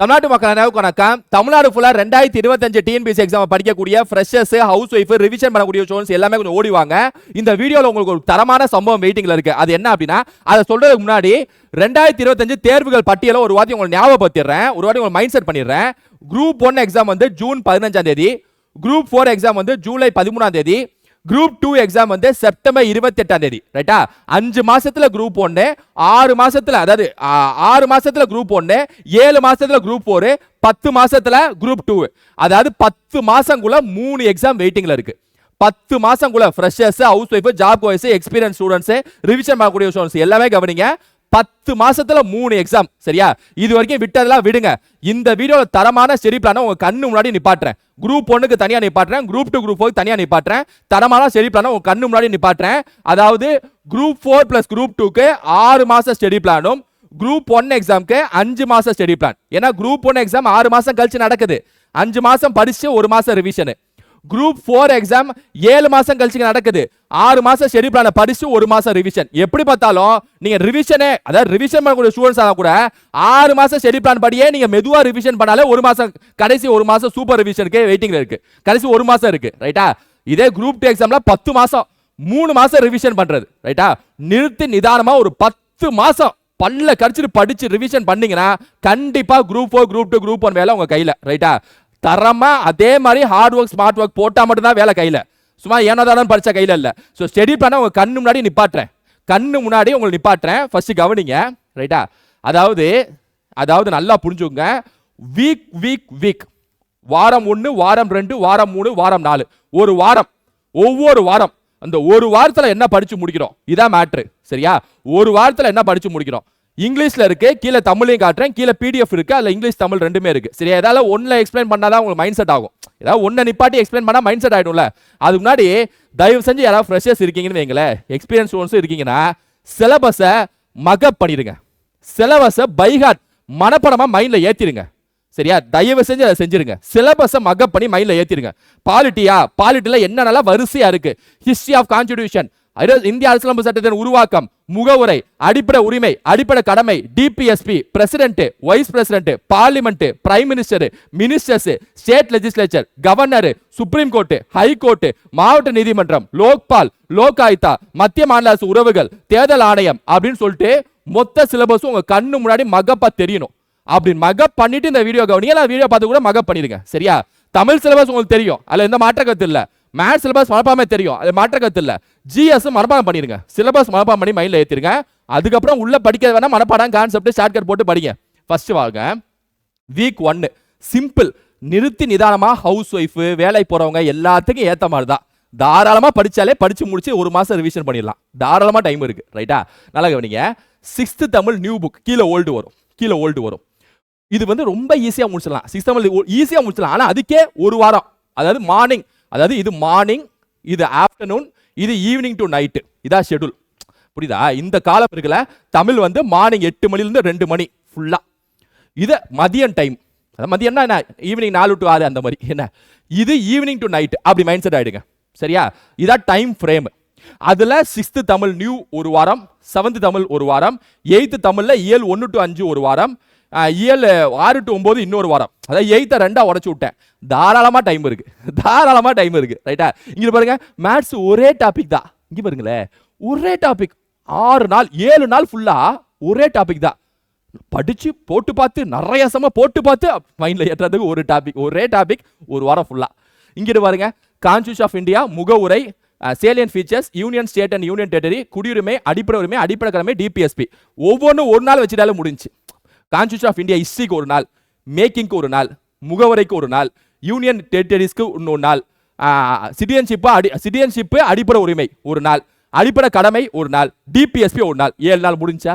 தமிழ்நாட்டு மக்கள் அனைவருக்கும் வணக்கம். தமிழ்நாடு ஃபுல்லாக ரெண்டாயிரத்தி இருபத்தஞ்சு டிஎன்பிசி எக்ஸாம் படிக்கக்கூடிய ஃப்ரெஷர்ஸ் ஹவுஸ் ஒய்ஃப் ரிவிஷன் பண்ணக்கூடிய ஸ்டூடெண்ட்ஸ் எல்லாமே கொஞ்சம் ஓடிவாங்க இந்த வீடியோவில் உங்களுக்கு ஒரு தரமான சம்பவம் வெயிட்டிங்கில் இருக்கு. அது என்ன அப்படின்னா அதை சொல்றதுக்கு முன்னாடி ரெண்டாயிரத்தி இருபத்தஞ்சு தேர்வுகள் பட்டியலை ஒரு வாட்டி உங்களுக்கு ஞாபகப்படுத்திடுறேன். ஒரு வாட்டி உங்களுக்கு மைண்ட் செட் பண்ணிடுறேன். குரூப் ஒன் எக்ஸாம் வந்து ஜூன் பதினஞ்சாம் தேதி குரூப் ஃபோர் எக்ஸாம் வந்து ஜூலை பதிமூணாம் தேதி குரூப் டூ எக்ஸாம் வந்து செப்டம்பர் இருபத்தி எட்டாம் தேதி ரைட்டா அஞ்சு மாசத்துல குரூப் ஒன்று ஆறு மாசத்துல அதாவது ஆறு மாசத்துல குரூப் ஒன்று ஏழு மாசத்துல குரூப் ஒரு பத்து மாசத்துல குரூப் டூ அதாவது பத்து மாசங்குள்ள மூணு எக்ஸாம் வெயிட்டிங்ல இருக்கு. பத்து மாசம் கூட ஃப்ரெஷர்ஸ் ஹவுஸ் ஒய்ஃப் ஜாப் கோய்ஸ் எக்ஸ்பீரியன்ஸ் ஸ்டூடெண்ட்ஸ் ரிவிஷன் பண்ணக்கூடிய ஸ்டூடெண்ட்ஸ் எல்லாமே கவனிங்க. பத்து மாசத்துல மூணு எக்ஸாம் சரியா? இது வரைக்கும் விட்டதெல்லாம் விடுங்க. இந்த வீடியோல தரமான ஸ்டெடி பிளான உங்க கண்ணு முன்னாடி நிப்பாட்டுறேன். குரூப் ஒன்னுக்கு தனியா நிப்பாட்டுறேன். குரூப் டூ குரூப் ஃபோர் தனியா நிப்பாட்டுறேன். தரமான ஸ்டெடி பிளான உங்க கண்ணு முன்னாடி நிப்பாட்டுறேன். அதாவது குரூப் ஃபோர் பிளஸ் குரூப் டூக்கு ஆறு மாசம் ஸ்டெடி பிளானும் குரூப் ஒன் எக்ஸாம்க்கு அஞ்சு மாசம் ஸ்டெடி பிளான் ஏன்னா குரூப் ஒன் எக்ஸாம் ஆறு மாசம் கழிச்சு நடக்குது. அஞ்சு மாசம் படிச்சு ஒரு மாசம் ரிவிஷனு குரூப் ஃபோர் எக்ஸாம் ஏழு மாசம் கழிச்சு நடக்குது. ஆறு மாசம் ஸ்டெடி பிளான படிச்சு ஒரு மாசம் ரிவிஷன் எப்படி பார்த்தாலும் நீங்க ரிவிஷனே அதாவது ரிவிஷன் பண்ணக்கூடிய ஸ்டூடெண்ட்ஸ் ஆக கூட ஆறு மாசம் ஸ்டெடி பிளான் படியே நீங்க மெதுவா ரிவிஷன் பண்ணாலே ஒரு மாசம் கடைசி ஒரு மாசம் சூப்பர் ரிவிஷனுக்கு வெயிட்டிங்ல இருக்கு. கடைசி ஒரு மாசம் இருக்கு ரைட்டா இதே குரூப் டூ எக்ஸாம்ல பத்து மாசம் மூணு மாசம் ரிவிஷன் பண்றது ரைட்டா நிறுத்தி நிதானமா ஒரு பத்து மாசம் பல்ல கடிச்சிட்டு படிச்சு ரிவிஷன் பண்ணீங்கன்னா கண்டிப்பா group four group two group one வேலை உங்க கையில ரைட்டா தரமாக அதே மாதிரி ஹார்ட் ஒர்க் ஸ்மார்ட் ஒர்க் போட்டால் மட்டும்தான் வேலை கையில். சும்மா ஏனோதானு படித்த கையில் இல்லை. ஸோ ஸ்டெடி பண்ண உங்கள் கண்ணு முன்னாடி நிப்பாட்டுறேன். கண்ணு முன்னாடி உங்களை நிப்பாட்டுறேன். ஃபஸ்ட்டு கவனிங்க. ரைட்டா அதாவது அதாவது நல்லா புரிஞ்சுங்க வீக் வீக் வீக் வாரம் ஒன்று வாரம் ரெண்டு வாரம் மூணு வாரம் நாலு. ஒரு வாரம். ஒவ்வொரு வாரம். அந்த ஒரு வாரத்தில் என்ன படித்து முடிக்கிறோம்? இதான் மேட்ரு சரியா? ஒரு வாரத்தில் என்ன படித்து முடிக்கிறோம்? இங்கிலீஷில் இருக்கு கீழே தமிழையும் காட்டுறேன் கீழே பிடிஎஃப் இருக்கு அதில் இங்கிலீஷ் தமிழ் ரெண்டுமே இருக்கு. சரி ஏதாவது ஒன்றில் எக்ஸ்பிளைன் பண்ணாதான் உங்களுக்கு மைண்ட் செட் ஆகும். ஏதாவது ஒன்றை நிப்பாட்டி எக்ஸ்பிளைன் பண்ணால் மைண்ட் செட் ஆகிடும்ல அதுக்கு முன்னாடி தயவு செஞ்சு யாராவது ஃப்ரெஷர்ஸ் இருக்கீங்கன்னு வைங்களேன். எக்ஸ்பீரியன்ஸ் ஸ்டூடெண்ட்ஸும் இருக்கீங்கன்னா சிலபஸை மகப் பண்ணிடுங்க. சிலபஸை பைகாட் மனப்படமாக மைண்டில் ஏற்றிடுங்க சரியா? தயவு செஞ்சு அதை செஞ்சிருங்க. சிலபஸை மகப் பண்ணி மைண்டில் ஏற்றிடுங்க பாலிட்டியா பாலிட்டியில் என்னென்னலாம் வரிசையாக இருக்குது ஹிஸ்ட்ரி ஆஃப் கான்ஸ்டிடியூஷன் இந்திய அரசியலமைப்பு சட்டத்தின் உருவாக்கம் முகவுரை அடிப்படை உரிமை அடிப்படை கடமை DPSP president vice president parliament prime minister ministers state legislature governor supreme court high court மாவட்ட நீதிமன்றம் லோக்பால் லோக் ஆயுக்தா மத்திய மாநில அரசு உறவுகள் தேர்தல் ஆணையம் அப்படின்னு சொல்லிட்டு மொத்த சிலபஸும் உங்க கண்ணு முன்னாடி மகப்பா தெரியணும். அப்படி மகப் பண்ணிட்டு இந்த வீடியோ கவனிங்க நான் வீடியோ பார்த்து கூட மகப் பண்ணிடுங்க சரியா? தமிழ் சிலபஸ் உங்களுக்கு தெரியும் அதுல எந்த மாற்ற கருத்து இல்லை. மேத்ஸ் சிலபஸ் மனப்பாமே தெரியும். அது மாற்ற கருத்து ஜிஎஸ்ஸும் ஜிஎஸ் மனப்பாடம் பண்ணிடுங்க. சிலபஸ் மனப்பாடம் பண்ணி மைண்டில் ஏற்றிருங்க அதுக்கப்புறம் உள்ள படிக்க வேணால் மனப்பாடம் கான்செப்ட் ஷார்ட்கட் போட்டு படிங்க. ஃபர்ஸ்ட் வாங்க. வீக் ஒன்னு சிம்பிள் நிறுத்தி நிதானமாக ஹவுஸ் ஒய்ஃப் வேலை போறவங்க எல்லாத்துக்கும் ஏத்த மாதிரி தான் தாராளமா படிச்சாலே படிச்சு முடிச்சு ஒரு மாசம் ரிவிஷன் பண்ணிடலாம். தாராளமா டைம் இருக்கு. ரைட்டா நல்லா கவனிங்க. சிக்ஸ்த்து தமிழ் நியூ புக் கீழே ஓல்டு வரும். கீழே ஓல்டு வரும். இது வந்து ரொம்ப ஈஸியா முடிச்சிடலாம். சிக்ஸ்த் தமிழ் ஈஸியா முடிச்சிடலாம். ஆனா அதுக்கே ஒரு வாரம். அதாவது மார்னிங் அதாவது இது மார்னிங் இது ஆஃப்டர்நூன் இது ஈவினிங் டு நைட்டு இதான் ஷெட்யூல் புரியுதா? இந்த காலம் இருக்குல்ல தமிழ் வந்து மார்னிங் எட்டு மணிலேருந்து ரெண்டு மணி ஃபுல்லாக இது மதியம் டைம் அதான் மதியம்னா என்ன? ஈவினிங் நாலு டு ஆறு அந்த மாதிரி. என்ன? இது ஈவினிங் டு நைட் அப்படி மைண்ட் செட் ஆகிடுங்க சரியா? இதான் டைம் ஃப்ரேம் அதில் சிக்ஸ்த்து தமிழ் நியூ ஒரு வாரம் செவன்த் தமிழ் ஒரு வாரம் எயித்து தமிழில் ஏழு ஒன்று டு அஞ்சு ஒரு வாரம் ஏழு ஆறு டு ஒம்பது இன்னொரு வாரம். அதாவது எயித்தை ரெண்டாக உடச்சி விட்டேன். தாராளமாக டைம் இருக்குது தாராளமாக டைம் இருக்குது ரைட்டா இங்கே பாருங்க மேத்ஸ் ஒரே டாபிக் தான். இங்கே பாருங்களேன். ஒரே டாபிக் ஆறு நாள் ஏழு நாள் ஃபுல்லாக ஒரே டாபிக் தான். படித்து போட்டு பார்த்து நிறைய சம போட்டு பார்த்து மைண்டில் ஏற்றுறதுக்கு ஒரு டாபிக் ஒரே டாபிக் ஒரு வாரம் ஃபுல்லாக இங்கிட்டு பாருங்க constitution of India முகவுரை salient features union state and union territory குடியுரிமை அடிப்படை உரிமை அடிப்படை கடமை டிபிஎஸ்பி ஒவ்வொன்றும் ஒரு நாள் வச்சுட்டாலும் முடிஞ்சு கான்ஸ்டியூஷன் ஆஃப் இந்தியா ஹிஸ்ட்ரிக்கு ஒரு நாள் மேக்கிங்க்கு ஒரு நாள் முகவரைக்கு ஒரு நாள் யூனியன் டெரிட்டரிஸ்க்கு இன்னொரு நாள் சிட்டிசன்ஷிப்பு அடி சிட்டிசன்ஷிப்பு அடிப்படை உரிமை ஒரு நாள் அடிப்படை கடமை ஒரு நாள் டிபிஎஸ்பி ஒரு நாள். ஏழு நாள் முடிஞ்சா?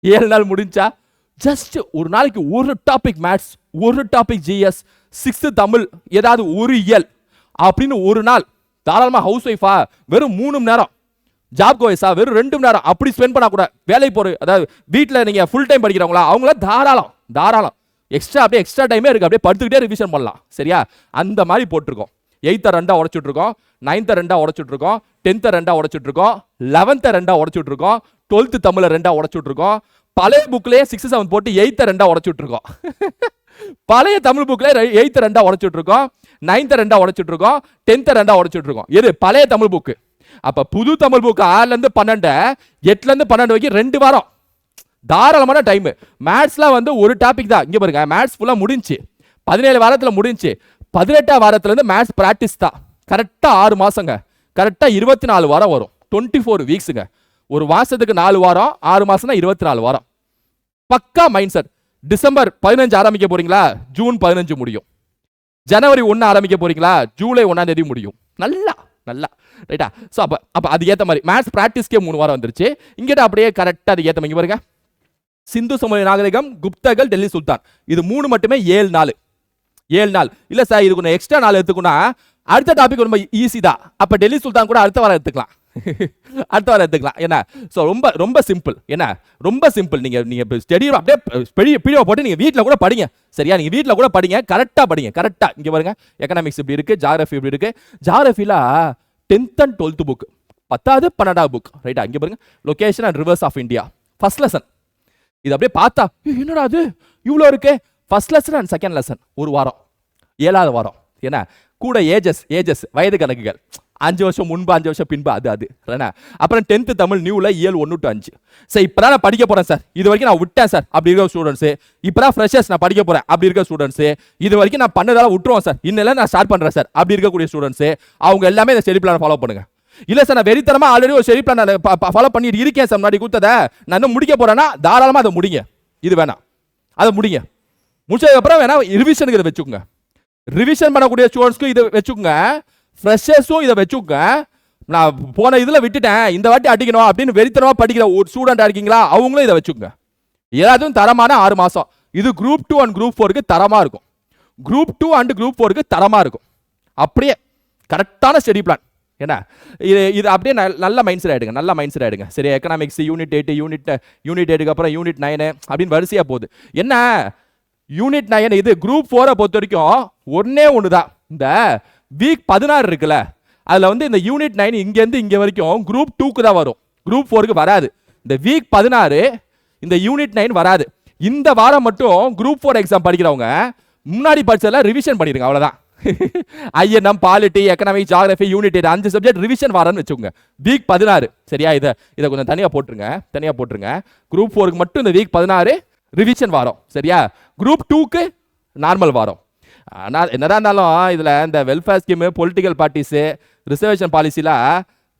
ஏழு நாள் முடிஞ்சா? ஜஸ்ட் ஒரு நாளைக்கு ஒரு டாபிக் மேத்ஸ் ஒரு டாபிக் ஜிஎஸ் சிக்ஸ்த்து தமிழ் ஏதாவது ஒரு இயல் அப்படின்னு ஒரு நாள். தாராளமா ஹவுஸ் ஒய்ஃபா வெறும் மூணு மணி நேரம். ஜாப் கோயஸா வெறும் ரெண்டு மணி நேரம் அப்படி ஸ்பெண்ட் பண்ண கூட வேலைக்கு போகிற அதாவது வீட்டில் நீங்க ஃபுல் டைம் படிக்கிறவங்களா அவங்கள தாராளம் தாராளம். எக்ஸ்ட்ரா அப்படியே எக்ஸ்ட்ரா டைமே இருக்கு. அப்படியே படுத்துக்கிட்டே ரிவிஷன் பண்ணலாம். சரியா? அந்த மாதிரி போட்டிருக்கோம். எயித்தை ரெண்டாக உடச்சுட்டு நைன்த்தை ரெண்டாக உடச்சுட்டு டென்த்தை ரெண்டாக உடச்சுட்டு லெவன்த்தை ரெண்டாக உடச்சுட்டு டுவெல்த்து தமிழை ரெண்டாக உடச்சுட்டு பழைய புக்லேயே சிக்ஸ் செவன் போட்டு எயித்தை ரெண்டாக உடச்சுட்டு பழைய தமிழ் புக்கில் எயித்து ரெண்டாக உடச்சிட்ருக்கோம் இருக்கோம் ரெண்டாக உடச்சிட்ருக்கோம் உடைச்சிட்டு ரெண்டாக உடச்சிட்ருக்கோம் எது? பழைய தமிழ் புக்கு அப்போ புது தமிழ் புக்கு ஆறுலேருந்து பன்னெண்டு எட்டுலேருந்து பன்னெண்டு வரைக்கும் ரெண்டு வாரம். தாராளமான டைமு மேத்ஸ்லாம் வந்து ஒரு டாபிக் தான். இங்கே பாருங்க மேத்ஸ் ஃபுல்லாக முடிஞ்சு. பதினேழு வாரத்தில் முடிஞ்சுச்சு பதினெட்டாம் வாரத்துலேருந்து மேத்ஸ் ப்ராக்டிஸ் தான். கரெக்டாக ஆறு மாதங்க கரெக்டாக இருபத்தி நாலு வாரம் வரும். டுவெண்ட்டி ஃபோர் வீக்ஸுங்க ஒரு மாதத்துக்கு நாலு வாரம் ஆறு மாதம்னா இருபத்தி நாலு வாரம். பக்கா மைண்ட் செட் டிசம்பர் பதினஞ்சு ஆரம்பிக்க போகிறீங்களா ஜூன் பதினஞ்சு முடியும். ஜனவரி ஒன்று ஆரம்பிக்க போகிறீங்களா ஜூலை ஒன்றாம் தேதி முடியும். நல்லா. நல்லா ரைட்டா ஸோ அப்போ அப்போ அது ஏற்ற மாதிரி மேத்ஸ் ப்ராக்டிஸ்க்கே மூணு வாரம் வந்துருச்சு. இங்கிட்ட அப்படியே கரெக்டாக அது ஏற்ற மாதிரி பாருங்க. சிந்து சமய நாகரிகம் குப்தர்கள் டெல்லி சுல்தான். இது மூணு மட்டுமே ஏழு நாள். ஏழு நாள். இல்லை சார் இதுக்கு எக்ஸ்ட்ரா நாள் எடுத்துக்கணும்னா அடுத்த டாபிக் ரொம்ப ஈஸி தான். அப்போ டெல்லி சுல்தான் கூட அடுத்த வாரம் எடுத்துக்கலாம். அடுத்த வாரம் எடுத்துக்கலாம். என்ன ஸோ ரொம்ப ரொம்ப சிம்பிள் என்ன ரொம்ப சிம்பிள் நீங்கள் நீங்கள் ஸ்டடி அப்படியே பெரிய பிடிஓ போட்டு நீங்கள் வீட்டில் கூட படிங்க. சரியா? நீங்கள் வீட்டில் கூட படிங்க. கரெக்டாக படிங்க. கரெக்டாக இங்கே பாருங்க. எக்கனாமிக்ஸ் இப்படி இருக்குது ஜாகிரஃபி இப்படி இருக்குது ஜாகிரஃபியில் டென்த் அண்ட் டுவெல்த் புக் பத்தாவது பன்னெண்டாவது புக் ரைட்டா இங்கே பாருங்க. Location and rivers of India first lesson இது அப்படியே பார்த்தா என்னடா அது இவ்வளோ இருக்கு. First lesson and second lesson ஒரு வாரம். ஏழாவது வாரம். என்ன கூட ஏஜஸ் ஏஜஸ் வயது கணக்குகள். அஞ்சு வருஷம் முன்பு அஞ்சு வருஷம் பின்பு அது அது. என்ன அப்புறம் டென்த்து தமிழ் நியூவில் இயல் ஒன்று டு அஞ்சு. சார் இப்போ நான் படிக்க போகிறேன் சார் இது வரைக்கும் நான் விட்டேன் சார் அப்படி இருக்கிற ஸ்டூடெண்ட்ஸு இப்போ தான் ஃப்ரெஷர்ஸ் நான் படிக்க போகிறேன் அப்படி இருக்கிற ஸ்டூடெண்ட்ஸு இது வரைக்கும் நான் பண்ணதால விட்டுருவோம் சார் இன்னெல்லாம் நான் ஸ்டார்ட் பண்ணுறேன் சார் அப்படி இருக்கக்கூடிய ஸ்டூடெண்ட்ஸு அவங்க எல்லாமே இந்த ஸ்டடி பிளான் ஃபாலோ பண்ணுங்க. இல்ல சார் நான் வெறித்தனமா ஆல்ரெடி ஒரு ஸ்டடி பிளான் ஃபாலோ பண்ணிட்டு இருக்கேன் சார் முன்னாடி கொடுத்தத. நான் இன்னும் முடிக்க போறேன்னா தாராளமா அதை முடிங்க. இது வேணாம். அதை முடிங்க. முடிச்சதுக்கப்புறம் வேணா ரிவிஷனுக்கு இதை வச்சுக்கோங்க. ரிவிஷன் பண்ணக்கூடிய ஸ்டூடெண்ட்ஸ்க்கு இதை வச்சுக்கோங்க. ஃப்ரெஷர்ஸும் இதை வச்சுக்க நான் போன இதில் விட்டுட்டேன். இந்த வாட்டி அடிக்கணும் அப்படின்னு வெறித்தனமாக படிக்கிற ஒரு ஸ்டூடெண்டாக இருக்கீங்களா? அவங்களும் இதை வச்சுக்கோங்க. ஏதாவது தரமான ஆறு மாதம் இது குரூப் டூ அண்ட் குரூப் ஃபோருக்கு தரமாக இருக்கும். குரூப் டூ அண்ட் குரூப் ஃபோருக்கு தரமாக இருக்கும். அப்படியே கரெக்டான ஸ்டடி பிளான் என்ன? இது இது அப்படியே நல்ல மைண்ட் செட் ஆகிடுங்க நல்ல மைண்ட் செட் ஆகிடுங்க சரி economics unit eight unit unit எயிட்டுக்கு அப்புறம் யூனிட் நைனு அப்படின்னு வரிசையாக போகுது. என்ன? யூனிட் நைன் இது குரூப் ஃபோரை பொறுத்த வரைக்கும் ஒன்றே ஒன்று தான் இந்த வீக் பதினாறு இருக்குல்ல அதில் வந்து இந்த யூனிட் நைன் இங்கேருந்து இங்கே வரைக்கும் குரூப் டூக்கு தான் வரும். குரூப் ஃபோருக்கு வராது. இந்த வீக் பதினாறு இந்த யூனிட் நைன் வராது. இந்த வாரம் மட்டும் குரூப் ஃபோர் எக்ஸாம் படிக்கிறவங்க முன்னாடி படிச்சதெல்லாம் ரிவிஷன் பண்ணிடுங்க அவ்வளோதான் INM polity economic geography unit இது அஞ்சு சப்ஜெக்ட் ரிவிஷன் வாரம்னு வச்சுக்கோங்க. வீக் பதினாறு. சரியா? இதை இதை கொஞ்சம் தனியாக போட்டுருங்க தனியாக போட்டுருங்க. குரூப் ஃபோருக்கு மட்டும் இந்த வீக் பதினாறு ரிவிஷன் வாரம். சரியா? குரூப் டூக்கு நார்மல் வாரம். ஆனால் என்னதான் இருந்தாலும் இதில் இந்த welfare scheme political parties reservation பாலிசியில்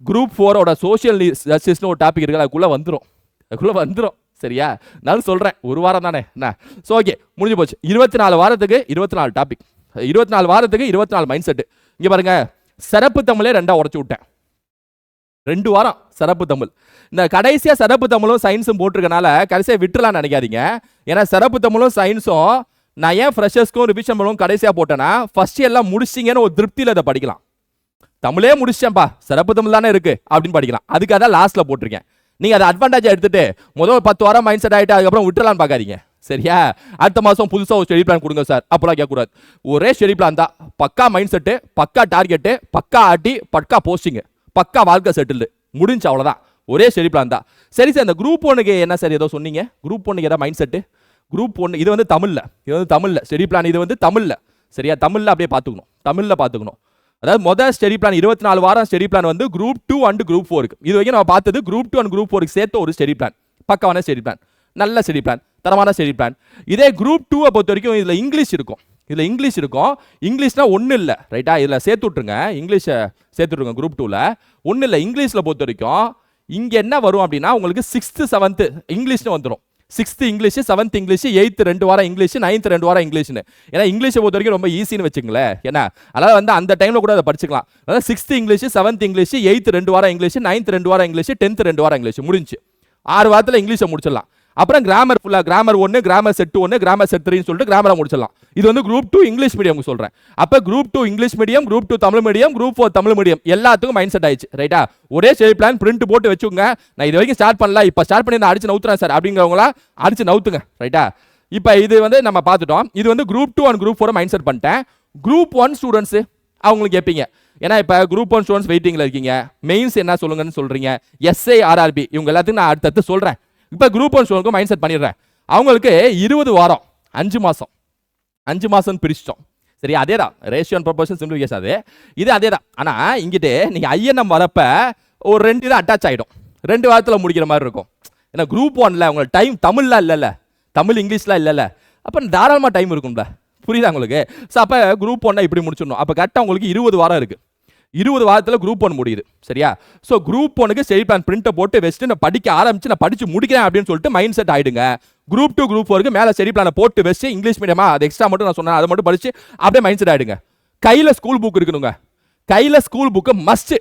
group ஃபோரோட சோஷியல் ஜஸ்டிஸ்னு ஒரு டாபிக் இருக்குது அதுக்குள்ளே வந்துடும் அதுக்குள்ளே வந்துடும் சரியா? நான் சொல்கிறேன் ஒரு வாரம் தானே. என்ன? ஸோ ஓகே முடிஞ்சு போச்சு. இருபத்தி நாலு வாரத்துக்கு இருபத்தி நாலு டாபிக் இருபத்தி நாலு வாரத்துக்கு இருபத்தி நாலு மைண்ட் செட்டு இங்கே பாருங்க. சிறப்பு தமிழே ரெண்டாக உடச்சி விட்டேன். ரெண்டு வாரம் சிறப்பு தமிழ். இந்த கடைசியாக சிறப்பு தமிழும் சயின்ஸும் போட்டிருக்கனால கடைசியாக விட்டுறலாம்னு நினைக்காதீங்க. ஏன்னா சிறப்பு தமிழும் சயின்ஸும் நான் ஏன் ஃப்ரெஷர்ஸ்க்கும் ரிவிஷன் பண்ணவும் கடைசியாக போட்டேன்னா ஃபர்ஸ்ட் எல்லாம் முடிச்சிங்கன்னு ஒரு திருப்தியில் இதை படிக்கலாம். தமிழே முடிச்சிட்டேன்ப்பா சிறப்பு தமிழ் தானே இருக்குது அப்படின்னு படிக்கலாம். அதுக்காக தான் லாஸ்ட்டில் போட்டிருக்கேன். நீங்கள் அதை அட்வான்டேஜ் எடுத்துகிட்டு முதல் ஒரு பத்து வாரம் மைண்ட் செட் ஆகிட்டு அதுக்கப்புறம் விட்டுறலாம்னு பார்க்காதீங்க. சரியா? அடுத்த மாதம் புதுசாக ஒரு ஸ்டடி பிளான் கொடுங்க சார். அப்பெல்லாம் கேட்கக்கூடாது. ஒரே ஸ்டடி பிளான் தான். பக்கா மைண்ட் செட்டு பக்கா டார்கெட்டு பக்கா ஆட்டி பக்கா போஸ்டிங்கு பக்கா வாழ்க்கை செட்டில்டு முடிஞ்சு அவ்வளோதான் ஒரே ஸ்டடி பிளான் தான். சரி சார் இந்த குரூப் ஒன்றுக்கு என்ன சார் ஏதோ சொன்னீங்க? குரூப் ஒன்றுக்கு ஏதாவது மைண்ட் செட்டு குரூப் ஒன்று இது வந்து தமிழில். இது வந்து தமிழில். ஸ்டடி பிளான் இது வந்து தமிழ்ல. சரியா? தமிழில் அப்படியே பார்த்துக்கணும் தமிழில் பார்த்துக்கணும் அதாவது மொதல் ஸ்டடி பிளான் இருபத்தி நாலு வாரம் ஸ்டடி பிளான் வந்து குரூப் டூ அண்ட் குரூப் ஃபோருக்கு இது வரைக்கும் நம்ம பார்த்தது குரூப் டூ அண்ட் குரூப் ஃபோருக்கு சேர்த்து ஒரு ஸ்டடி பிளான் பக்கமான ஸ்டடி பிளான் நல்ல ஸ்டடி பிளான் தரமான ஸ்டடி பிளான் இதே குரூப் டூவை பொறுத்த வரைக்கும் இதில் இங்கிலீஷ் இருக்கும். இதில் இங்கிலீஷ் இருக்கும். இங்கிலீஷ்னா ஒன்றும் இல்லை. ரைட்டா இதில் சேர்த்து விட்ருங்க இங்கிலீஷை சேர்த்து விட்ருங்க குரூப் டூவில் ஒன்றும் இல்லை. இங்கிலீஷில் பொறுத்த வரைக்கும் இங்கே என்ன வரும் அப்படின்னா உங்களுக்கு சிக்ஸ்த்து செவன்த்து இங்கிலீஷ்னு வந்துடும் sixth English seventh English eighth ரெண்டு வாரம் இங்கிலீஷ் நைன்த் ரெண்டு வாரம் இங்கிலீஷ்னு ஏன்னா இங்கிலீஷை பொறுத்த வரைக்கும் ரொம்ப ஈஸின்னு வச்சுங்களேன் ஏன்னா அதாவது வந்து அந்த டைமில் கூட அதை படிச்சுக்கலாம். அதாவது sixth English seventh English eighth ரெண்டு வாரம் இங்கிலீஷ் நைன்த் ரெண்டு வாரம் இங்கிலீஷ் டென்த் ரெண்டு வாரம் இங்கிலீஷ் முடிஞ்சு. ஆறு வாரத்தில் இங்கிலீஷை முடிச்சிடலாம். அப்புறம் கிராமர் ஃபுல்லாக கிராமர் ஒன்று கிராமர் செட் ஒன்று கிராமர் செட் த்ரீன்னு சொல்லிட்டு கிராமரை முடிச்சிடலாம். இது வந்து குரூப் டூ இங்கிலீஷ் மீடியம் சொல்கிறேன் அப்போ group two English medium group two Tamil medium group four Tamil medium எல்லாத்துக்கும் மைண்ட் செட் ஆயிடுச்சு ரைட்டா ஒரே ஸ்டடி பிளான் பிரிண்ட் போட்டு வச்சுக்கோங்க. நான் இது வரைக்கும் ஸ்டார்ட் பண்ணல. இப்போ ஸ்டார்ட் பண்ணி நான் அடிச்சு நவுத்துறேன் சார் அப்படிங்கிறவங்களா அடிச்சு நவுத்துங்க. ரைட்டா இப்போ இது வந்து நம்ம பார்த்துட்டோம். இது வந்து குரூப் டூ அண்ட் குரூப் ஃபோரை மைண்ட் செட் பண்ணிட்டேன். குரூப் ஒன் ஸ்டூடெண்ட்ஸு அவங்களுக்கு கேட்பீங்க ஏன்னா இப்போ குரூப் ஒன் ஸ்டூடெண்ட்ஸ் வெயிட்டிங்கில் இருக்கீங்க. மெயின்ஸ் என்ன சொல்லுங்கன்னு சொல்கிறீங்க எஸ்ஐ ஆர்ஆர்பி இவங்க எல்லாத்துக்கும் நான் அடுத்தடுத்து சொல்கிறேன் இப்போ குரூப் ஒன் ஸ்டூடெண்ட்க்கு மைண்ட் செட் பண்ணிடுறேன். அவங்களுக்கு இருபது வாரம் அஞ்சு மாதம் அஞ்சு மாதம்னு பிரிச்சிட்டோம். சரி அதே தான் ரேஷியோ அண்ட் ப்ரொபோஷன் சிம்பிளிஃபிகேஷன் அது. இது அதே தான் ஆனால் இங்கிட்டு நீங்கள் ஐஎன்எம் வரப்ப ஒரு ரெண்டு தான் அட்டாச் ஆகிடும் ரெண்டு வாரத்தில் முடிக்கிற மாதிரி இருக்கும். ஏன்னா குரூப் ஒன்ல உங்களுக்கு டைம் தமிழ்லாம் இல்லைல்ல. தமிழ் இங்கிலீஷ்லாம் இல்லைல்ல. அப்போ தாராளமாக டைம் இருக்கும்ல. புரியுதா உங்களுக்கு? ஸோ அப்போ குரூப் ஒன்னா இப்படி முடிச்சிடணும். அப்போ கரெக்டாக உங்களுக்கு இருபது வாரம் இருக்குது இருபது வாரத்தில் குரூப் ஒன் முடியுது. சரியா? ஸோ குரூப் ஒனுக்கு ஸ்டடி பிளான் பிரிண்ட்டை போட்டு வச்சுட்டு நான் படிக்க ஆரம்பிச்சு நான் படிச்சு முடிக்கிறேன் அப்படின்னு சொல்லிட்டு மைண்ட் செட் ஆயிடுங்க. குரூப் டூ குரூப் ஃபோருக்கு மேலே ஸ்டடி பிளானை போட்டு வச்சு இங்கிலீஷ் மீடியமா அது எக்ஸ்ட்ரா மட்டும் நான் சொன்னேன் அதை மட்டும் படிச்சு அப்படியே மைண்ட் செட் ஆயிடுங்க. கையில் ஸ்கூல் புக் இருக்கணுங்க. கையில் ஸ்கூல் புக்கு மஸ்ட்டு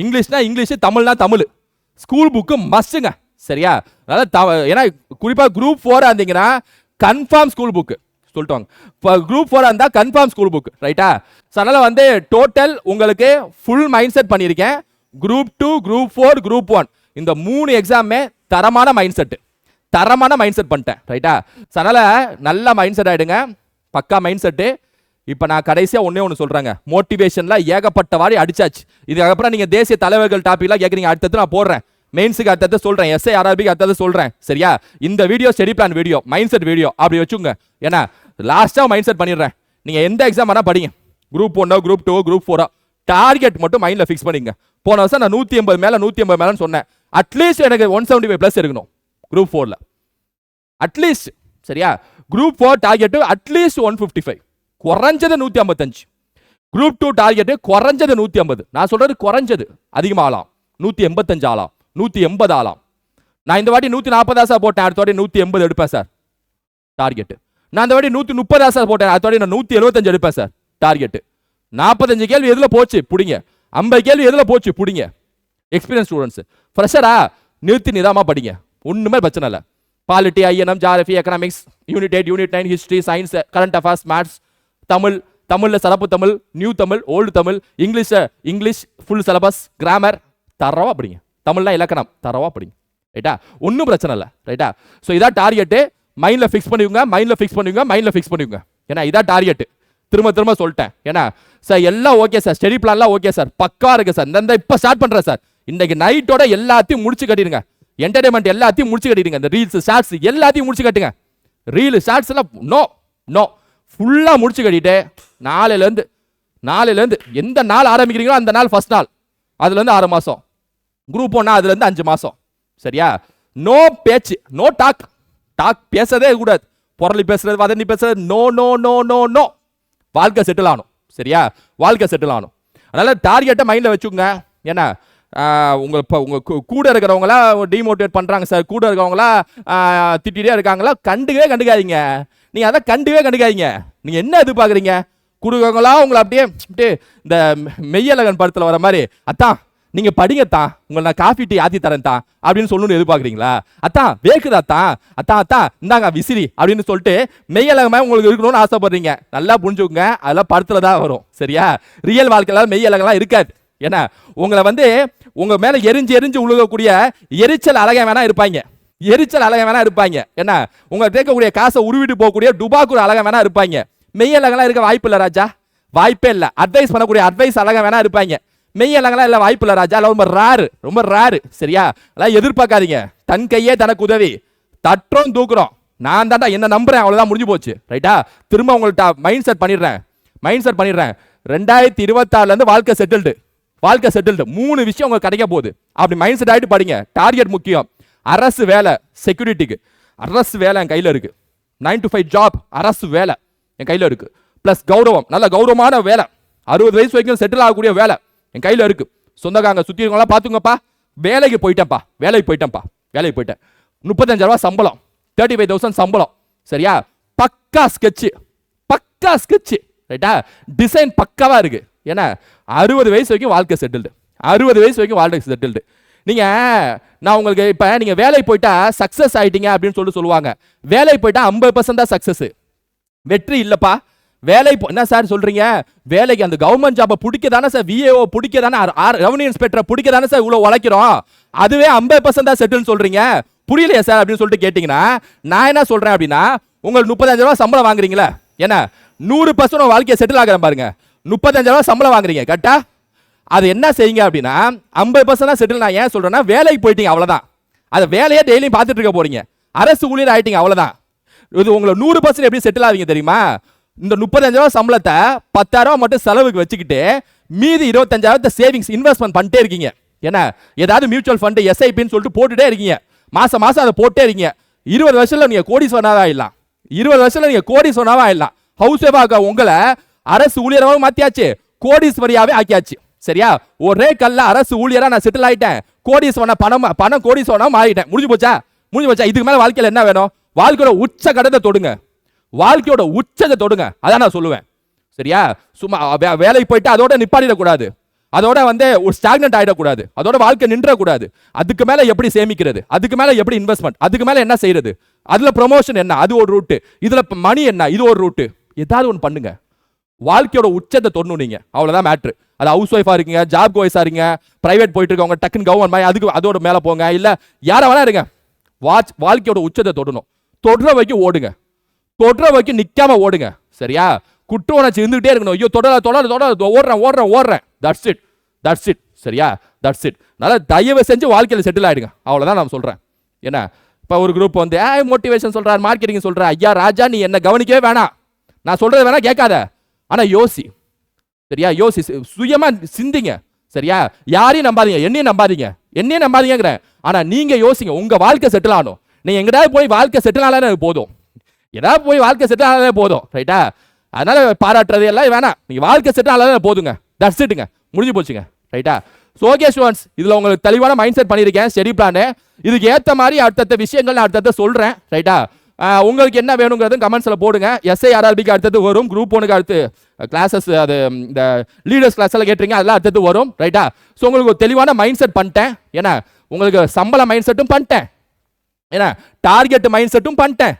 இங்கிலீஷ்னா இங்கிலீஷு தமிழ்னா தமிழ். ஸ்கூல் புக்கு மஸ்ட்டுங்க சரியா? அதனால் த- ஏன்னா குறிப்பாக குரூப் ஃபோராக இருந்தீங்கன்னா கன்ஃபார்ம் ஸ்கூல் புக்கு சொல்லிட்டு வாங்க குரூப் ஃபோராக இருந்தால் கன்ஃபார்ம் ஸ்கூல் புக் ரைட்டா ஸோ அதனால் வந்து டோட்டல் உங்களுக்கு ஃபுல் மைண்ட் செட் பண்ணியிருக்கேன். Group two group four group one இந்த மூணு எக்ஸாமே தரமான மைண்ட் செட்டு தரமான மைண்ட் செட் பண்ணிட்டேன் ரைட்டா ஸோ அதனால் நல்ல மைண்ட் செட் ஆகிடுங்க பக்கா மைண்ட் செட்டு இப்போ நான் கடைசியாக ஒன்றே ஒன்று சொல்கிறேங்க மோட்டிவேஷனில் ஏகப்பட்ட வாரி அடிச்சாச்சு. இதுக்கப்புறம் நீங்கள் தேசிய தலைவர்கள் டாப்பிக்லாம் கேட்குறீங்க அடுத்தது நான் போடுறேன். மெயின்ஸுக்கு அடுத்தது சொல்கிறேன் எஸ்ஐ ஆர்ஆர்பிக்கு அடுத்தது சொல்கிறேன் சரியா? இந்த video study plan video mind set video அப்படி வச்சுங்க ஏன்னா லாஸ்ட்டாக மைண்ட் செட் பண்ணிடுறேன். நீங்கள் எந்த எக்ஸாம் வேணால் படிங்க. குரூப் ஒன்னோ குரூப் டூ குரூப் ஃபோரோ டார்கெட் மட்டும் மைண்டில் ஃபிக்ஸ் பண்ணிங்க போன வருஷம் நான் நூற்றி எண்பது மேலே நூற்றி எண்பது மேலேன்னு சொன்னேன். அட்லீஸ்ட் எனக்கு ஒன் செவன்டி ஃபைவ் ப்ளஸ் இருக்கணும் குரூப் ஃபோரில் அட்லீஸ்ட் சரியா? Group four target at least one fifty five குறைஞ்சது நூற்றி ஐம்பத்தஞ்சு. குரூப் டூ டார்கெட்டு குறைஞ்சது நூற்றி ஐம்பது. நான் சொல்கிறது குறைஞ்சது. அதிகமாகலாம். நூற்றி எண்பத்தஞ்சு ஆகலாம். நூற்றி எண்பது ஆளாம் நான் இந்த வாட்டி நூற்றி நாற்பதா சார் போட்டேன் அடுத்த வாட்டி நூற்றி எண்பது எடுப்பேன் சார். டார்கெட்டு நான் இந்த வாட்டி நூற்றி முப்பதா சார் போட்டேன் அடுத்த வாட்டி நான் நூற்றி எழுபத்தஞ்சு எடுப்பேன் சார். டார்கெட்டு நாற்பத்தஞ்சு கேள்வி எதில் போச்சு? பிடிங்க. ஐம்பது கேள்வி எதில் போச்சு? பிடிங்க. எக்ஸ்பீரியன்ஸ் ஸ்டூடெண்ட்ஸ் ஃப்ரெஷரா நிறுத்தி நிதாமா படிங்க. ஒன்றுமே பிரச்சனை இல்லை. Polity INM geography economics unit eight unit nine history science current affairs maths Tamil தமிழில் சிறப்பு தமிழ் நியூ தமிழ் ஓல்டு தமிழ் இங்கிலீஷை இங்கிலீஷ் ஃபுல் சிலபஸ் கிராமர் தரவா படிங்க. தமிழ்னா இலக்கணம். தரவா படிங்க. ரைட்டா? ஒன்றும் பிரச்சனை இல்லை. ரைட்டா? ஸோ இதான் டார்கெட்டு மைண்டில் ஃபிக்ஸ் பண்ணிக்கோங்க மைண்டில் ஃபிக்ஸ் பண்ணிக்கோங்க மைண்டில் ஃபிக்ஸ் பண்ணிக்கோங்க. ஏன்னா இதான் டார்கெட்டு திரும்ப திரும்ப சொல்லிட்டேன். ஏன்னா சார் எல்லாம் ஓகே சார் ஸ்டடி பிளான்லாம் ஓகே சார் பக்கா இருக்கு சார் இந்த இப்போ ஸ்டார்ட் பண்ணுறேன் சார் இன்னைக்கு நைட்டோட எல்லாத்தையும் முடிச்சு கட்டிடுங்க. என்டர்டைன்மெண்ட் எல்லாத்தையும் முடிச்சு கட்டிடுங்க. இந்த ரீல்ஸ் ஷார்ட்ஸ் எல்லாத்தையும் முடிச்சு கட்டுங்க. ரீல் ஷார்ட்ஸ் எல்லாம் நோ நோ ஃபுல்லாக முடிச்சு கட்டிட்டு நாளையிலேருந்து நாளையிலேருந்து எந்த நாள் ஆரம்பிக்கிறீங்களோ அந்த நாள் ஃபர்ஸ்ட் நாள். அதுலேருந்து ஆறு மாதம் குரூப் ஒன்னா அதுலேருந்து அஞ்சு மாதம் சரியா? நோ பேச்சு நோ டாக் டாக் பேசதே கூடாது. புரளி பேசுறது வதந்தி பேசுறது no no no no no வாழ்க்கை செட்டில் ஆகணும். சரியா? வாழ்க்கை செட்டில் ஆகணும். அதனால் டார்கெட்டை மைண்டில் வச்சுக்கோங்க. ஏன்னா உங்கள் இப்போ உங்கள் கூ- கூட இருக்கிறவங்களா டிமோட்டிவேட் பண்ணுறாங்க சார் கூட இருக்கிறவங்களா திட்டிகிட்டே இருக்காங்களா? கண்டுக்கவே கண்டுக்காதீங்க. நீங்கள் அதை கண்டுக்கவே கண்டுக்காதீங்க. நீங்கள் என்ன எதிர்பார்க்குறீங்க? கொடுக்கவங்களா உங்களை அப்படியே அப்படியே இந்த மெய்யலகன் படத்தில் வர மாதிரி. அத்தான் நீங்க படிங்க தான் உங்களை நான் காஃபி டீ ஆத்தி தரேன் தான் அப்படின்னு சொல்லணும்னு எதிர்பார்க்குறீங்களா? அத்தான் வேக்குதா தான் அத்தான் அத்தான் இந்தாங்க விசிறி அப்படின்னு சொல்லிட்டு மெய்யலகமாக உங்களுக்கு இருக்கணும்னு ஆசைப்படுறீங்க. நல்லா புரிஞ்சுக்கோங்க. அதெல்லாம் படத்துல தான் வரும். சரியா? ரியல் வாழ்க்கையில மெய்யலகெல்லாம் இருக்காது. ஏன்னா உங்களை வந்து உங்க மேல எரிஞ்சு எரிஞ்சு உழுகக்கூடிய எரிச்சல் அழகா வேணா இருப்பாங்க. எரிச்சல் அழகா வேணா இருப்பாங்க. என்ன உங்க கேட்கக்கூடிய காசை உருவிட்டு போகக்கூடிய டுபாக்கூர் அழகா வேணா இருப்பாங்க. மெய்யழகெல்லாம் இருக்க வாய்ப்பு இல்லை ராஜா. வாய்ப்பே இல்லை. அட்வைஸ் பண்ணக்கூடிய அட்வைஸ் அழகா வேணா இருப்பாங்க. மெய்யழகெல்லாம் இல்லை வாய்ப்பு இல்லை ராஜா ரொம்ப ரேரு ரொம்ப ரேரு சரியா? அதெல்லாம் எதிர்பார்க்காதீங்க. தன் கையே தனக்கு உதவி. தட்டுறோம் தூக்குறோம். நான் தான்டா என்ன நம்புறேன். அவ்வளோதான் முடிஞ்சு போச்சு. ரைட்டா திரும்ப உங்கள்கிட்ட மைண்ட் செட் பண்ணிடுறேன். மைண்ட் செட் பண்ணிடுறேன். ரெண்டாயிரத்தி இருபத்தாறுலேருந்து வாழ்க்கை செட்டில்டு வாழ்க்கை செட்டில்டு மூணு விஷயம் உங்களுக்கு கிடைக்க போகுது. அப்படி மைண்ட் செட் ஆகிட்டு படிங்க. டார்கெட் முக்கியம். அரசு வேலை செக்யூரிட்டிக்கு அரசு வேலை என் கையில் இருக்குது நைன் டு ஃபைவ் ஜாப் அரசு வேலை என் கையில் இருக்குது ப்ளஸ் கௌரவம். நல்ல கௌரவமான வேலை. அறுபது வயசு வரைக்கும் செட்டில் ஆகக்கூடிய வேலை. என் கையில் இருக்குது சொந்தக்காரங்க சுற்றி இருக்கவங்களாம் பார்த்துங்கப்பா. வேலைக்கு போயிட்டேன்ப்பா. வேலைக்கு போயிட்டேன்ப்பா. வேலைக்கு போயிட்டேன். முப்பத்தஞ்சாயிரம் சம்பளம். தேர்ட்டி ஃபைவ் தௌசண்ட் சம்பளம். சரியா? பக்கா ஸ்கெட்சு பக்கா ஸ்கெட்சு ரைட்டா டிசைன் பக்காவாக இருக்குது ஏன்னா அறுபது வயசு வரைக்கும் வாழ்க்கை செட்டில்டு அறுபது வயசு வரைக்கும் வாழ்க்கை செட்டில்டு நீங்கள் நான் உங்களுக்கு இப்போ நீங்கள் வேலைக்கு போயிட்டா சக்ஸஸ் ஆகிட்டீங்க அப்படின்னு சொல்லிட்டு சொல்லுவாங்க. வேலைக்கு போயிட்டா ஐம்பது பர்சன்ட் தான் சக்ஸஸ் வெற்றி இல்லைப்பா. வேலை என்ன சார் சொல்றீங்க? வேலைக்கு அந்த கவர்மெண்ட் ஜாபை பிடிக்க தானே சார் விஏஓ பிடிக்க தானே ரெவன்யூ இன்ஸ்பெக்டரை பிடிக்க தானே சார் இவ்வளோ உழைக்கிறோம்? அதுவே ஐம்பது பர்சன்ட் தான் செட்டில்னு சொல்றீங்க. புரியலையா சார்? அப்படின்னு சொல்லிட்டு கேட்டிங்கன்னா நான் என்ன சொல்றேன் அப்படின்னா உங்களுக்கு முப்பத்தஞ்சு ரூபா சம்பளம் வாங்குறீங்களா. என்ன? நூறு பர்சன்ட் வாழ்க்கையை செட்டில் ஆகிறேன் பாருங்க. முப்பத்தஞ்சு ரூபா சம்பளம் வாங்குறீங்க கரெக்டா அது என்ன செய்யுங்க அப்படின்னா ஐம்பது பர்சன்ட் தான் செட்டில் நான் ஏன் சொல்கிறேன்னா வேலைக்கு போயிட்டீங்க அவ்வளோதான் அதை வேலையே டெய்லியும் பார்த்துட்டு இருக்க போறீங்க. அரசு ஊழியர் ஆயிட்டீங்க அவ்வளோதான் இது உங்களை நூறு பர்சன்ட் எப்படி செட்டில் ஆவீங்க தெரியுமா? இந்த முப்பத்தஞ்சாயிரம் சம்பளத்தை பத்தாயிரம் மட்டும் செலவுக்கு வச்சுக்கிட்டு மீதி இருபத்தஞ்சாயிரத்தை சேவிங்ஸ் இன்வெஸ்ட்மெண்ட் பண்ணிட்டே இருக்கீங்க. என்ன ஏதாவது மியூச்சுவல் ஃபண்டு எஸ்ஐபின்னு சொல்லிட்டு போட்டுட்டே இருக்கீங்க. மாசம் மாசம் அதை போட்டே இருக்கீங்க. இருபது வருஷத்தில் நீங்கள் கோடி சொன்னாவே ஆயிடலாம். இருபது வருஷத்தில் நீங்கள் கோடி சொன்னாவே ஆயிடலாம் ஹவுஸ் ஒய்ஃபாக உங்களை அரசு ஊழியராகவும் மாத்தியாச்சு. கோடீஸ்வரியாவே ஆக்கியாச்சு. சரியா? ஒரே கல்ல அரசு ஊழியரா நான் செட்டில் ஆயிட்டேன். கோடீஸ்வரனா பணம் பணம் கோடீஸ்வரனா மாறிட்டேன். முடிஞ்சு போச்சா? முடிஞ்சு போச்சா? இதுக்கு மேல வாழ்க்கையில் என்ன வேணும்? வாழ்க்கையோட உச்ச கடத்தை தொடுங்க. வாழ்க்கையோட உச்சத்தை தொடுங்க. அதான் நான் சொல்லுவேன். சரியா? சும்மா வே- வேலைக்கு போயிட்டு அதோட நிப்பாடிடக்கூடாது அதோட வந்து ஒரு ஸ்டாக்னட் ஆகிடக்கூடாது அதோட வாழ்க்கை நின்றக்கூடாது. அதுக்கு மேலே எப்படி சேமிக்கிறது? அதுக்கு மேலே எப்படி இன்வெஸ்ட்மெண்ட் அதுக்கு மேலே என்ன செய்யறது? அதில் ப்ரொமோஷன் என்ன? அது ஒரு ரூட்டு இதில் மணி என்ன? இது ஒரு ரூட்டு ஏதாவது ஒன்று பண்ணுங்க. வாழ்க்கையோட உச்சத்தை தொடணும் நீங்கள் அவ்வளோதான் மேட்ரு அது ஹவுஸ் ஒய்ஃபாக இருக்கீங்க ஜாப் கோய்ஸா இருக்கீங்க ப்ரைவேட் போயிட்டு இருக்கவங்க டக்குன்னு கவர்மெண்ட் மாதிரி அதுக்கு அதோட மேலே போங்க. இல்லை யாரை வேணா இருங்க. வாட்ச் வாழ்க்கையோட உச்சத்தை தொடணும். தொடர வரைக்கும் ஓடுங்க. தொடர வரைக்கும் நிற்காம ஓடுங்க. சரியா? குற்ற உணர்ச்சி இருந்துகிட்டே இருக்கணும். ஐயோ தொடர தொடர தொடர ஓடுறேன் ஓடுறேன் ஓடுறேன். தட்ஸ் இட் தட்ஸ் இட் சரியா? தட்ஸ் இட் அதனால் தயவு செஞ்சு வாழ்க்கையில் செட்டில் ஆகிடுங்க அவ்வளோதான் நான் சொல்கிறேன் என்ன? இப்போ ஒரு குரூப் வந்து ஏ மோட்டிவேஷன் சொல்கிறார் மார்க்கெட்டிங் சொல்கிறார் ஐயா ராஜா நீ என்ன கவனிக்கவே வேணாம். நான் சொல்கிறது வேணா கேட்காத. ஆனால் யோசி. சரியா? யோசி. சு- சிந்திங்க. சரியா? யாரையும் நம்பாதீங்க. என்னையும் நம்பாதீங்க. என்னையும் நம்பாதீங்கிறேன் ஆனால் நீங்கள் யோசிங்க. உங்கள் வாழ்க்கை செட்டில் ஆகணும். நீங்கள் எங்கடாவது போய் வாழ்க்கை செட்டில் ஆனாலே எனக்கு போதும். ஏதாவது போய் வாழ்க்கை செட்டில் ஆனாலே போதும் ரைட்டா அதனால பாராட்டுறது எல்லாம் வேணாம். நீங்கள் வாழ்க்கை செட்டில் ஆனாலே போதுங்க. தட்ஸ் இட்டுங்க முடிஞ்சு போச்சுங்க ரைட்டா ஸோ ஓகே ஸ்டூடெண்ட்ஸ் இதில் உங்களுக்கு தெளிவான மைண்ட் செட் பண்ணியிருக்கேன் ஸ்டடி பிளானு இதுக்கு ஏற்ற மாதிரி அடுத்தடுத்த விஷயங்கள் நான் அடுத்தடுத்த சொல்கிறேன் ரைட்டா உங்களுக்கு என்ன வேணுங்கிறதும் கமெண்ட்ஸில் போடுங்க. எஸ்ஐ ஆர்ஆர்பிக்கு அடுத்தது வரும். குரூப் ஒனுக்கு அடுத்து கிளாஸஸ் அது இந்த லீடர்ஸ் கிளாஸ் எல்லாம் அதெல்லாம் அடுத்தது வரும் ரைட்டா ஸோ உங்களுக்கு ஒரு தெளிவான மைண்ட் செட் பண்ணிட்டேன். ஏன்னா உங்களுக்கு சம்பள மைண்ட் செட்டும் பண்ணிட்டேன். ஏன்னா டார்கெட் மைண்ட் செட்டும் பண்ணிட்டேன்.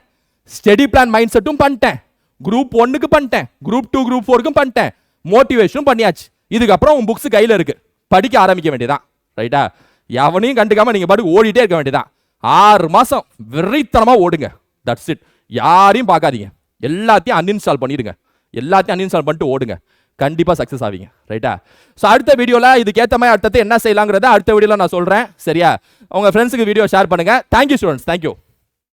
ஸ்டடி பிளான் மைண்ட் செட்டும் பண்ணிட்டேன். குரூப் ஒன்னுக்கு பண்ணிட்டேன். குரூப் டூ குரூப் ஃபோருக்கும் பண்ணிட்டேன். மோட்டிவேஷனும் பண்ணியாச்சு. இதுக்கப்புறம் உன் புக்ஸ் கையில் இருக்கு. படிக்க ஆரம்பிக்க வேண்டியதான் ரைட்டா எவனையும் கண்டுக்காம நீங்க பாட்டுக்கு ஓடிட்டே இருக்க வேண்டியதான் ஆறு மாசம் வெறித்தனமாக ஓடுங்க. தட்ஸ் இட் யாரையும் பார்க்காதீங்க. எல்லாத்தையும் அன்இன்ஸ்டால் பண்ணிடுங்க. எல்லாத்தையும் அன்இன்ஸ்டால் பண்ணிட்டு ஓடுங்க. கண்டிப்பாக சக்ஸஸ் ஆவீங்க. ரைட்டா ஸோ அடுத்த வீடியோவில் இதுக்கேற்ற மாதிரி அடுத்தது என்ன செய்யலாங்கிறத அடுத்த வீடியோவில் நான் சொல்கிறேன் சரியா? உங்கள் ஃப்ரெண்ட்ஸுக்கு வீடியோ ஷேர் பண்ணுங்க. Thank you students thank you